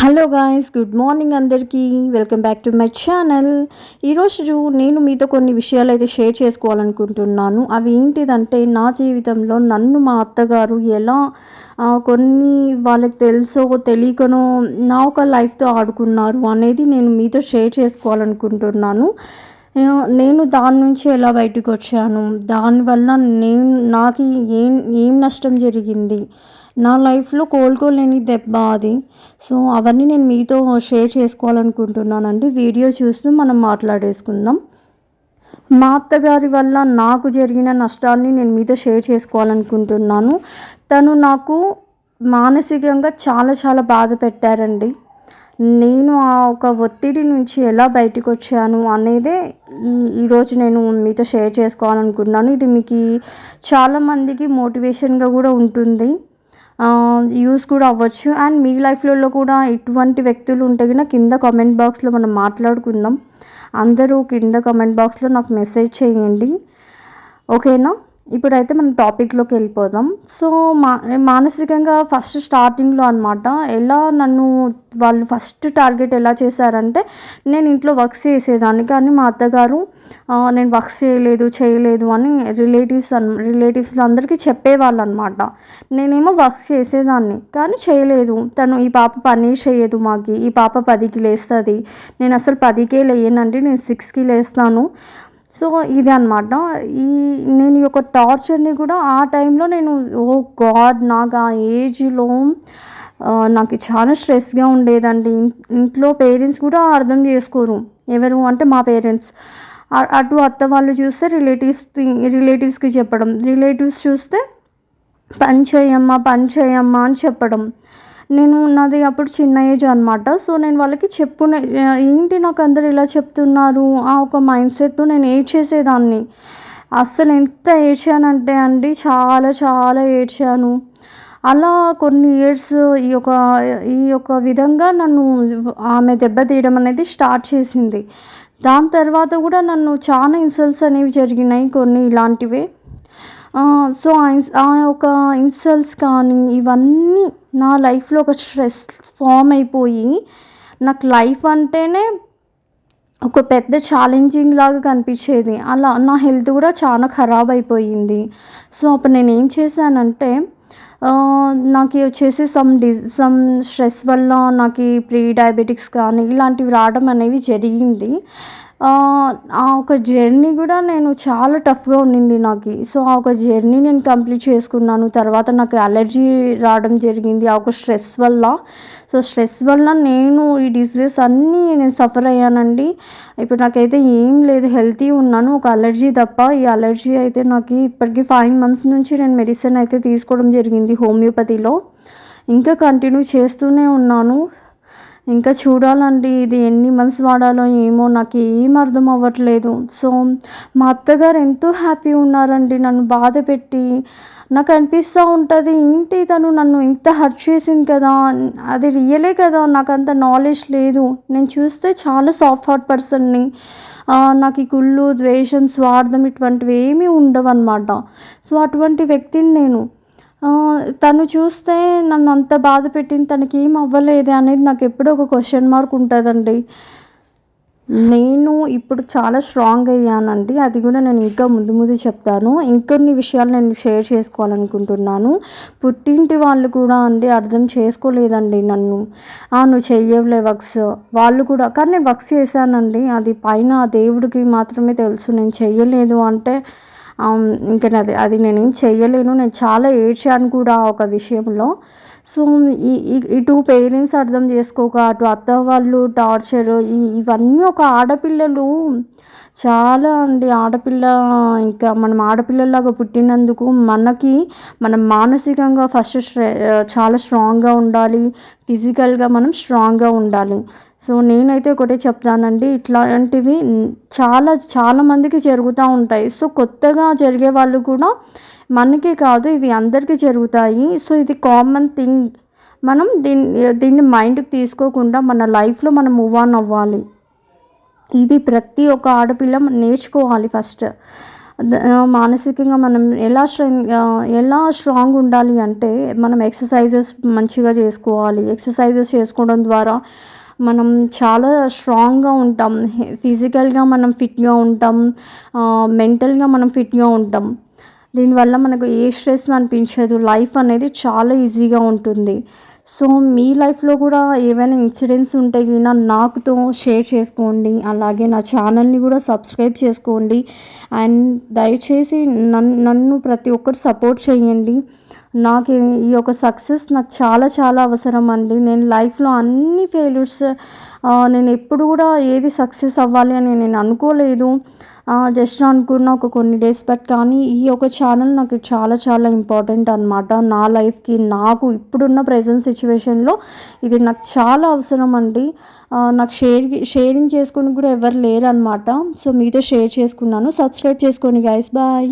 Hello guys good morning అందరికీ. Welcome back to my channel ఈరోజు నేను మీతో కొన్ని విషయాలు అయితే షేర్ చేసుకోవాలనుకుంటున్నాను. అవి ఏంటిదంటే నా జీవితంలో నన్ను మా అత్తగారు ఎలా కొన్ని వాళ్ళకి తెలుసో తెలియకనో నా ఒక లైఫ్తో ఆడుకున్నారు అనేది నేను మీతో షేర్ చేసుకోవాలనుకుంటున్నాను. నేను దాని నుంచి ఎలా బయటకు వచ్చాను? దానివల్ల నేను నాకు ఏం ఏం నష్టం జరిగింది? నా లైఫ్లో కోలుకోలేని దెబ్బ అది. సో అవన్నీ నేను మీతో షేర్ చేసుకోవాలనుకుంటున్నానండి. వీడియో చూస్తూ మనం మాట్లాడేసుకుందాం. మా అత్తగారి వల్ల నాకు జరిగిన నష్టాన్ని నేను మీతో షేర్ చేసుకోవాలనుకుంటున్నాను. తను నాకు మానసికంగా చాలా చాలా బాధ పెట్టారండి. నేను ఆ ఒక ఒత్తిడి నుంచి ఎలా బయటకు వచ్చాను అనేదే ఈ ఈరోజు నేను మీతో షేర్ చేసుకోవాలనుకుంటున్నాను. ఇది మీకు చాలామందికి మోటివేషన్గా కూడా ఉంటుంది. యూస్ కూడా అవ్వచ్చు. అండ్ మీ లైఫ్లలో కూడా ఇటువంటి వ్యక్తులు ఉంటే కనుక కింద కామెంట్ బాక్స్లో మనం మాట్లాడుకుందాం. అందరూ కింద కామెంట్ బాక్స్లో నాకు మెసేజ్ చేయండి. ఓకేనా ఇప్పుడైతే మనం టాపిక్లోకి వెళ్ళిపోదాం. సో మా మానసికంగా ఫస్ట్ స్టార్టింగ్లో అనమాట ఎలా నన్ను వాళ్ళు ఫస్ట్ టార్గెట్ ఎలా చేశారంటే నేను ఇంట్లో వర్క్స్ చేసేదాన్ని. కానీ మా అత్తగారు నేను వర్క్స్ చేయలేదు చేయలేదు అని రిలేటివ్స్ అన్ రిలేటివ్స్ అందరికీ చెప్పేవాళ్ళు అనమాట నేనేమో వర్క్స్ చేసేదాన్ని కానీ చేయలేదు. తను ఈ పాప పని చేయదు మాకి ఈ పాప పదికి లేస్తుంది. నేను అసలు పదికే లేయనండి నేను సిక్స్కి లేస్తాను. సో ఇది అనమాట ఈ నేను ఈ యొక్క టార్చర్ని కూడా ఆ టైంలో నేను ఓ గాడ్ నాకు ఆ ఏజ్లో నాకు చాలా స్ట్రెస్గా ఉండేదండి. ఇంట్లో పేరెంట్స్ కూడా అర్థం చేసుకోరు. ఎవరు అంటే మా పేరెంట్స్. అటు అత్త వాళ్ళు చూస్తే రిలేటివ్స్ రిలేటివ్స్కి చెప్పడం. రిలేటివ్స్ చూస్తే పని చేయమ్మా పని చేయమ్మా అని చెప్పడం. నేను నాది అప్పుడు చిన్న ఏజ్ అనమాట సో నేను వాళ్ళకి చెప్పునే ఏంటి నాకు అందరు ఇలా చెప్తున్నారు? ఆ ఒక మైండ్ సెట్తో నేను ఏడ్చేసేదాన్ని. అస్సలు ఎంత ఏడ్చానంటే అండి చాలా చాలా ఏడ్చాను. అలా కొన్ని ఇయర్స్ ఈ యొక్క ఈ యొక్క విధంగా నన్ను ఆమె దెబ్బతీయడం అనేది స్టార్ట్ చేసింది. దాని తర్వాత కూడా నన్ను చాలా ఇన్సల్ట్స్ అనేవి జరిగినాయి కొన్ని ఇలాంటివే. సో ఆ ఆ ఒక ఇన్సల్ట్స్ కానీ ఇవన్నీ నా లైఫ్లో ఒక స్ట్రెస్ ఫామ్ అయిపోయి నాకు లైఫ్ అంటేనే ఒక పెద్ద ఛాలెంజింగ్ లాగా కనిపించేది. అలా నా హెల్త్ కూడా చాలా ఖరాబ్ అయిపోయింది. సో అప్పుడు నేను ఏం చేశానంటే నాకు వచ్చేసి సమ్ డిజ్ సమ్ స్ట్రెస్ వల్ల నాకు ప్రీ డయాబెటిక్స్ కానీ ఇలాంటివి రావడం అనేవి జరిగింది. ఆ, ఒక జర్నీ కూడా నేను చాలా టఫ్గా ఉండింది నాకు. సో ఆ ఒక జర్నీ నేను కంప్లీట్ చేసుకున్నాను. తర్వాత నాకు అలర్జీ రావడం జరిగింది. ఆ ఒక స్ట్రెస్ వల్ల. సో స్ట్రెస్ వల్ల నేను ఈ డిసీజెస్ అన్నీ నేను సఫర్ అయ్యానండి. ఇప్పుడు నాకైతే ఏం లేదు. హెల్తీ ఉన్నాను. ఒక అలర్జీ తప్ప. ఈ అలర్జీ అయితే నాకు ఇప్పటికీ ఫైవ్ మంత్స్ నుంచి నేను మెడిసిన్ అయితే తీసుకోవడం జరిగింది హోమియోపతిలో. ఇంకా కంటిన్యూ చేస్తూనే ఉన్నాను. ఇంకా చూడాలండి ఇది ఎన్ని మంత్స్ వాడాలో ఏమో నాకు ఏం అర్థం అవ్వట్లేదు. సో మా అత్తగారు ఎంతో హ్యాపీ ఉన్నారండి నన్ను బాధ పెట్టి. నాకు అనిపిస్తూ ఉంటుంది ఏంటి తను నన్ను ఇంత హర్ట్ చేసింది కదా? అది రియలే కదా నాకు అంత నాలెడ్జ్ లేదు. నేను చూస్తే చాలా సాఫ్ట్ హార్ట్ పర్సన్ని నాకు ఈ కుళ్ళు ద్వేషం స్వార్థం ఇటువంటివి ఏమీ ఉండవు అనమాట సో అటువంటి వ్యక్తిని నేను తను చూస్తే నన్ను అంత బాధ పెట్టింది తనకి ఏం అవ్వలేదు అనేది నాకు ఎప్పుడూ ఒక క్వశ్చన్ మార్క్ ఉంటుందండి. నేను ఇప్పుడు చాలా స్ట్రాంగ్ అయ్యానండి. అది కూడా నేను ఇంకా ముందు ముందు చెప్తాను. ఇంకొన్ని విషయాలు నేను షేర్ చేసుకోవాలనుకుంటున్నాను. పుట్టింటి వాళ్ళు కూడా అండి అర్థం చేసుకోలేదండి నన్ను. "ఆ, నువ్వు చెయ్యవులే వర్క్స్ వాళ్ళు కూడా కానీ నేను వర్క్స్ చేశానండి. అది పైన దేవుడికి మాత్రమే తెలుసు. నేను చెయ్యలేదు అంటే ఇంకా అది అది నేనేం చేయలేను నేను చాలా ఏడ్చాను కూడా ఒక విషయంలో. సో ఈ ఇటు పేరెంట్స్ అర్థం చేసుకోక అటు అత్త వాళ్ళు టార్చర్ ఇవన్నీ ఒక ఆడపిల్లలు చాలా అండి. ఆడపిల్ల ఇంకా మనం ఆడపిల్లలాగా పుట్టినందుకు మనకి మనం మానసికంగా ఫస్ట్ స్ట్రె చాలా స్ట్రాంగ్గా ఉండాలి. ఫిజికల్గా మనం స్ట్రాంగ్గా ఉండాలి. సో నేనైతే ఒకటే చెప్తానండి. ఇట్లాంటివి చాలా చాలామందికి జరుగుతూ ఉంటాయి. సో కొత్తగా జరిగే వాళ్ళు కూడా మనకే కాదు ఇవి అందరికీ జరుగుతాయి. సో ఇది కామన్ థింగ్ మనం దీన్ని దీన్ని మైండ్కి తీసుకోకుండా మన లైఫ్లో మనం మూవ్ ఆన్ అవ్వాలి. ఇది ప్రతి ఒక్క ఆడపిల్ల నేర్చుకోవాలి ఫస్ట్. మానసికంగా మనం ఎలా స్ట్రెంగ్ ఎలా స్ట్రాంగ్ ఉండాలి అంటే మనం ఎక్సర్సైజెస్ మంచిగా చేసుకోవాలి. ఎక్సర్సైజెస్ చేసుకోవడం ద్వారా మనం చాలా స్ట్రాంగ్గా ఉంటాం. ఫిజికల్గా మనం ఫిట్గా ఉంటాం. మెంటల్గా మనం ఫిట్గా ఉంటాం. దీనివల్ల మనకు ఏ స్ట్రెస్ అనిపించదు. లైఫ్ అనేది చాలా ఈజీగా ఉంటుంది. సో మీ లైఫ్లో కూడా ఏవైనా ఇన్సిడెంట్స్ ఉంటే గిన నాకుతో షేర్ చేసుకోండి. అలాగే నా ఛానల్ని కూడా సబ్స్క్రైబ్ చేసుకోండి. అండ్ దయచేసి నన్ను నన్ను ప్రతి ఒక్కరు సపోర్ట్ చేయండి. నాకు ఈ- యొక్క సక్సెస్ నాకు చాలా చాలా అవసరం అండి. నేను లైఫ్లో అన్ని ఫెయిల్యూర్స్ నేను ఎప్పుడు కూడా ఏది సక్సెస్ అవ్వాలి అని నేను అనుకోలేదు. జస్ట్ అనుకున్న ఒక కొన్ని డేస్ బట్ కానీ ఈ యొక్క ఛానల్ నాకు చాలా చాలా ఇంపార్టెంట్ అనమాట నా లైఫ్కి నాకు ఇప్పుడున్న ప్రజెంట్ సిచ్యువేషన్లో ఇది నాకు చాలా అవసరం అండి. నాకు షేర్ షేరింగ్ చేసుకుని కూడా ఎవరు లేరు అనమాట సో మీతో షేర్ చేసుకున్నాను. సబ్స్క్రైబ్ చేసుకోండి గైస్ బాయ్